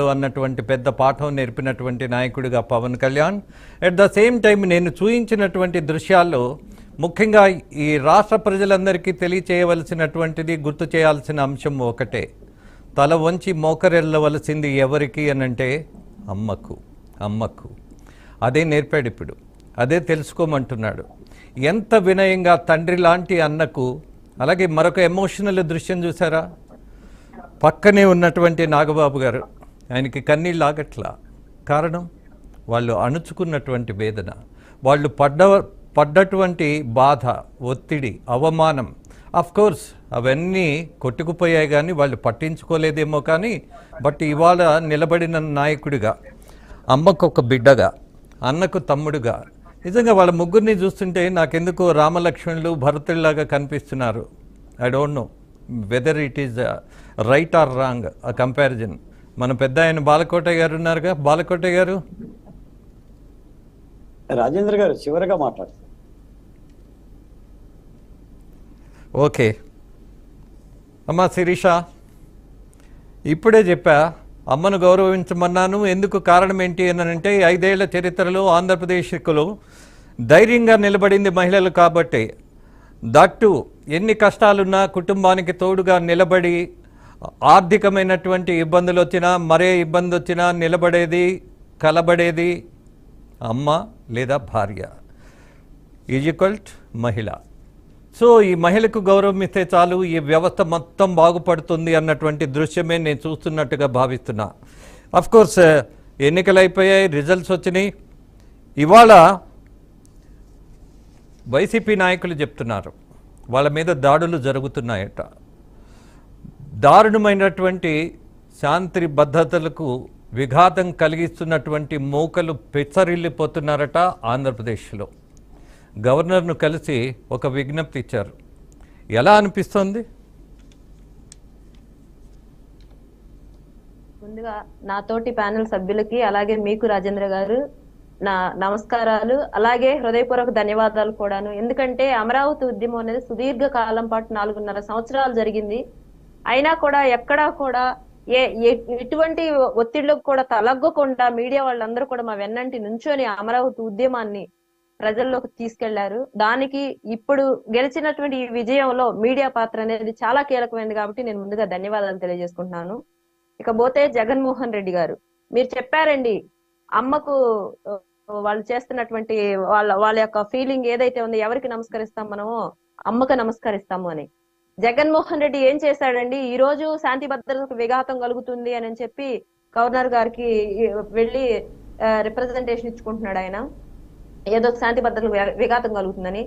అన్నటువంటి పెద్ద పాఠం నేర్పినటువంటి నాయకుడిగా Pawan Kalyan. At the same time నేను చూయించినటువంటి దృశ్యాల్లో ముఖ్యంగా ఈ రాష్ట్ర ప్రజలందరికీ తెలియచేయవలసినటువంటిది గుర్తు చేయాల్సిన అంశం ఒకటే. తల వంచి మోకరెళ్ళవలసింది ఎవరికి అనంటే అమ్మకు అమ్మకు. అదే నేర్పాడు ఇప్పుడు. అదే తెలుసుకోమంటున్నాడు. ఎంత వినయంగా తండ్రి లాంటి అన్నకు అలాగే మరొక ఎమోషనల్ దృశ్యం చూసారా పక్కనే ఉన్నటువంటి నాగబాబు గారు ఆయనకి కన్నీళ్ళు ఆగట్లా కారణం? వాళ్ళు అణుచుకున్నటువంటి వేదన. వాళ్ళు పడ్డ పడ్డటువంటి బాధ ఒత్తిడి అవమానం. ఆఫ్కోర్స్ అవన్నీ కొట్టుకుపోయాయి కానీ వాళ్ళు పట్టించుకోలేదేమో కానీ బట్ ఇవాళ నిలబడిన నాయకుడిగా అమ్మకు ఒక బిడ్డగా అన్నకు తమ్ముడుగా నిజంగా వాళ్ళ ముగ్గురిని చూస్తుంటే నాకెందుకో రామలక్ష్మణులు భరతుల్లాగా కనిపిస్తున్నారు. I don't know whether it is right or wrong ఆ కంపారిజన్ మన పెద్ద ఆయన బాలకోట గారు ఉన్నారుగా. బాలకోట గారు? రాజేంద్ర గారు చివరిగా మాట్లాడతారు ఓకే. అమ్మా శిరీష ఇప్పుడే చెప్పా అమ్మను గౌరవించమన్నాను. ఎందుకు కారణం ఏంటి అని అంటే ఐదేళ్ళ చరిత్రలో ఆంధ్రప్రదేశ్లో ధైర్యంగా నిలబడింది మహిళలు కాబట్టి. దట్టు ఎన్ని కష్టాలున్నా కుటుంబానికి తోడుగా నిలబడి ఆర్థికమైనటువంటి ఇబ్బందులు వచ్చినా మరే ఇబ్బంది వచ్చినా నిలబడేది కలబడేది అమ్మ లేదా భార్య. ఈజ్వల్ట్ మహిళ. సో ఈ మహిళకు గౌరవం ఇస్తే చాలు ఈ వ్యవస్థ మొత్తం బాగుపడుతుంది అన్నటువంటి దృశ్యమే నేను చూస్తున్నట్టుగా భావిస్తున్నా. అఫ్ కోర్స్ ఎన్నికలు అయిపోయాయి రిజల్ట్స్ వచ్చినాయి. ఇవాళ వైసీపీ నాయకులు చెప్తున్నారు వాళ్ళ మీద దాడులు జరుగుతున్నాయట. దారుణమైనటువంటి శాంతి భద్రతలకు విఘాతం కలిగిస్తున్నటువంటి మూకలు పెచ్చరిల్లిపోతున్నారట ఆంధ్రప్రదేశ్లో. గవర్నర్ను కలిసి ఒక విజ్ఞప్తి ఇచ్చారు. ఎలా అనిపిస్తోంది? ముందుగా నాతోటి ప్యానెల్ సభ్యులకి అలాగే మీకు రాజేంద్ర గారు నా నమస్కారాలు అలాగే హృదయపూర్వక ధన్యవాదాలు కూడాను. ఎందుకంటే అమరావతి ఉద్యమం అనేది సుదీర్ఘ కాలం పాటు నాలుగున్నర సంవత్సరాలు జరిగింది. అయినా కూడా ఎక్కడా కూడా ఏ ఎటువంటి ఒత్తిళ్ళకు కూడా తలగ్గకుండా మీడియా వాళ్ళందరూ కూడా మా వెన్నంటి నుంచొని అమరావతి ఉద్యమాన్ని ప్రజల్లోకి తీసుకెళ్ళారు. దానికి ఇప్పుడు గెలిచినటువంటి ఈ విజయంలో మీడియా పాత్ర అనేది చాలా కీలకమైనది కాబట్టి నేను ముందుగా ధన్యవాదాలు తెలియజేసుకుంటున్నాను. ఇకపోతే జగన్మోహన్ రెడ్డి గారు మీరు చెప్పారండి అమ్మకు వాళ్ళు చేస్తున్నటువంటి వాళ్ళ వాళ్ళ యొక్క ఫీలింగ్ ఏదైతే ఉందో ఎవరికి నమస్కరిస్తాం మనము? అమ్మకు నమస్కరిస్తాము అని. జగన్మోహన్ రెడ్డి ఏం చేశాడండి? ఈ రోజు శాంతి భద్రతకు విఘాతం కలుగుతుంది అని చెప్పి గవర్నర్ గారికి వెళ్ళి రిప్రజెంటేషన్ ఇచ్చుకుంటున్నాడు ఆయన. ఏదో శాంతి భద్రతకు విఘాతం కలుగుతుందని.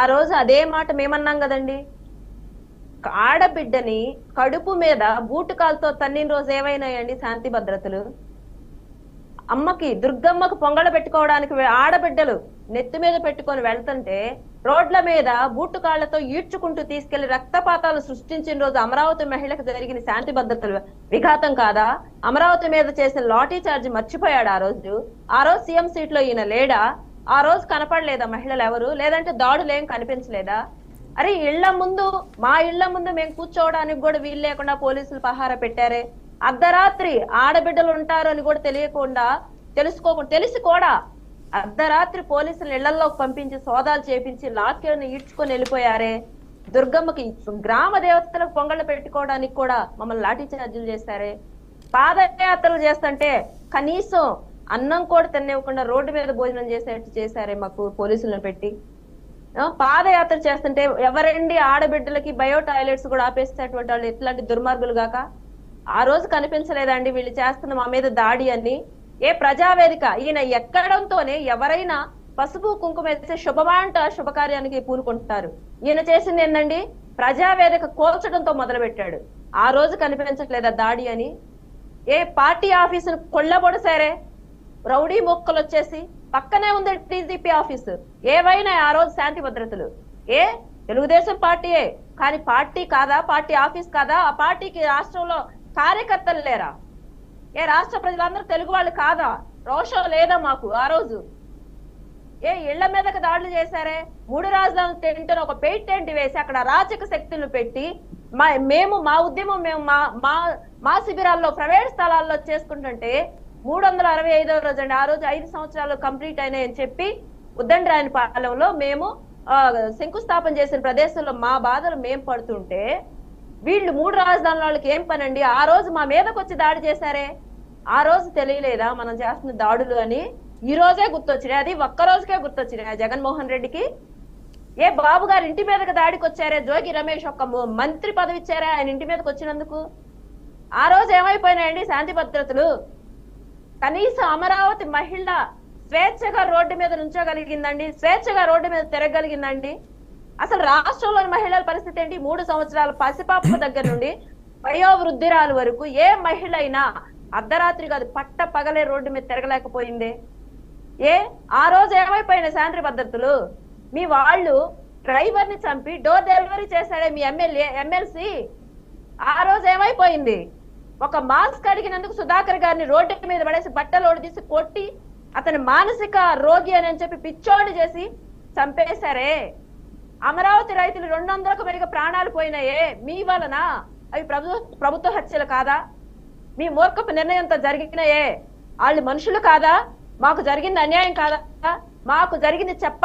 ఆ రోజు అదే మాట మేమన్నాం కదండి. ఆడబిడ్డని కడుపు మీద బూటు కాలుతో తన్నిన రోజు ఏమైనాయండి శాంతి భద్రతలు? అమ్మకి దుర్గమ్మకు పొంగళ పెట్టుకోవడానికి ఆడబిడ్డలు నెత్తి మీద పెట్టుకొని వెళ్తుంటే రోడ్ల మీద బూటు కాళ్ళతో ఈడ్చుకుంటూ తీసుకెళ్ళి రక్తపాతాలు సృష్టించిన రోజు అమరావతి మహిళకు జరిగిన శాంతి భద్రతలు విఘాతం కాదా? అమరావతి మీద చేసిన లాఠీ చార్జ్ మర్చిపోయాడు ఆ రోజు. ఆ రోజు సీఎం సీట్లో ఈయన లేడా? ఆ రోజు కనపడలేదా మహిళలు ఎవరు? లేదంటే దాడులేం కనిపించలేదా? అరే ఇళ్ళ ముందు మా ఇళ్ళ ముందు మేము కూర్చోవడానికి కూడా వీలు లేకుండా పోలీసులు పహార పెట్టారే. అర్ధరాత్రి ఆడబిడ్డలు ఉంటారు అని కూడా తెలియకుండా తెలుసుకోకుండా తెలిసి కూడా అర్ధరాత్రి పోలీసులు ఇళ్ళలోకి పంపించి సోదాలు చేపించి లాక్యను ఈడ్చుకొని వెళ్ళిపోయారే. దుర్గమ్మకి గ్రామ దేవతలకు పొంగళ్ళు పెట్టుకోవడానికి కూడా మమ్మల్ని లాఠీ చార్జీలు చేశారే. పాదయాత్రలు చేస్తుంటే కనీసం అన్నం కూడా తినివ్వకుండా రోడ్డు మీద భోజనం చేసేట్టు చేశారే మాకు పోలీసులను పెట్టి. పాదయాత్ర చేస్తుంటే ఎవరండి ఆడబిడ్డలకి బయో టాయిలెట్స్ కూడా ఆపేసేటువంటి వాళ్ళు ఎట్లాంటి దుర్మార్గులు గాక? ఆ రోజు కనిపించలేదండి వీళ్ళు చేస్తున్న మా మీద దాడి అని ఏ ప్రజావేదిక? ఈయన ఎక్కడంతోనే ఎవరైనా పసుపు కుంకుమ వేస్తే శుభమాంట శుభకార్యానికి పూనుకుంటారు ఈయన చేసింది ఏంటండి ప్రజావేదిక కోల్చడంతో మొదలుపెట్టాడు. ఆ రోజు కనిపించట్లేదా దాడి అని? ఏ పార్టీ ఆఫీసును కొల్లబొడసారే రౌడీ మొక్కలు వచ్చేసి పక్కనే ఉంది టీడీపీ ఆఫీసు. ఏవైనా ఆ రోజు శాంతి భద్రతలు. ఏ? తెలుగుదేశం పార్టీయే. కానీ పార్టీ కాదా? పార్టీ ఆఫీస్ కాదా? ఆ పార్టీకి రాష్ట్రంలో కార్యకర్తలు లేరా? ఏ రాష్ట్ర ప్రజలందరూ తెలుగు వాళ్ళు కాదా? రోషం లేదా మాకు ఆ రోజు? ఏ ఇళ్ళ మీదకి దాడులు చేశారే? మూడు రాజధానులు టెంట్ ఒక పెయిట్ టెంట్ వేసి అక్కడ రాచక శక్తులను పెట్టి మా మేము మా ఉద్యమం మేము మా మా మా శిబిరాల్లో ప్రైవేట్ స్థలాల్లో చేసుకుంటుంటే మూడు వందల అరవై ఐదో రోజు అండి. ఆ రోజు ఐదు సంవత్సరాలు కంప్లీట్ అయినాయని చెప్పి ఉద్దండరాయని పాలెంలో మేము ఆ, శంకుస్థాపన చేసిన ప్రదేశంలో మా బాధలు మేము పడుతుంటే వీళ్ళు మూడు రాజధానుల వాళ్ళకి ఏం పనండి? ఆ రోజు మా మీదకి వచ్చి దాడి చేశారే? ఆ రోజు తెలియలేదా మనం చేస్తున్న దాడులు అని? ఈ రోజే గుర్తొచ్చినాయి. అది ఒక్క రోజుకే గుర్తొచ్చినాయి జగన్మోహన్ రెడ్డికి. ఏ బాబు గారు ఇంటి మీదకి దాడికి వచ్చారే జోగి రమేష్ ఒక మంత్రి పదవి ఇచ్చారే ఆయన ఇంటి మీదకి వచ్చినందుకు? ఆ రోజు ఏమైపోయినాయండి శాంతి భద్రతలు? కనీసం అమరావతి మహిళ స్వేచ్ఛగా రోడ్డు మీద నుంచోగలిగిందండి? స్వేచ్ఛగా రోడ్డు మీద తిరగలిగిందండి? అసలు రాష్ట్రంలోని మహిళల పరిస్థితి ఏంటి? మూడు సంవత్సరాల పసిపాప దగ్గర నుండి వయోవృద్ధిరాలు వరకు ఏ మహిళ అయినా అర్ధరాత్రి కాదు పట్ట పగలే రోడ్డు మీద తిరగలేకపోయిందే. ఏ? ఆ రోజు ఏమైపోయిన శాంతి భద్రతలు మీ వాళ్ళు డ్రైవర్ని చంపి డోర్ డెలివరీ చేశాడే మీ ఎమ్మెల్యే ఎమ్మెల్సీ. ఆ రోజు ఏమైపోయింది? ఒక మాస్క్ అడిగినందుకు సుధాకర్ గారిని రోడ్డు మీద పడేసి బట్టలు తీసి కొట్టి అతని మానసిక రోగి అని చెప్పి పిచ్చోడి చేసి చంపేశారే. అమరావతి రైతులు రెండు వందలకు మెరుగు ప్రాణాలు పోయినాయే. మీ వలన అవి ప్రభు ప్రభుత్వ హత్యలు కాదా? మీ మూర్ఖపు నిర్ణయంతో జరిగినాయే. వాళ్ళు మనుషులు కాదా? మాకు జరిగింది అన్యాయం కాదా? మాకు జరిగింది చెప్ప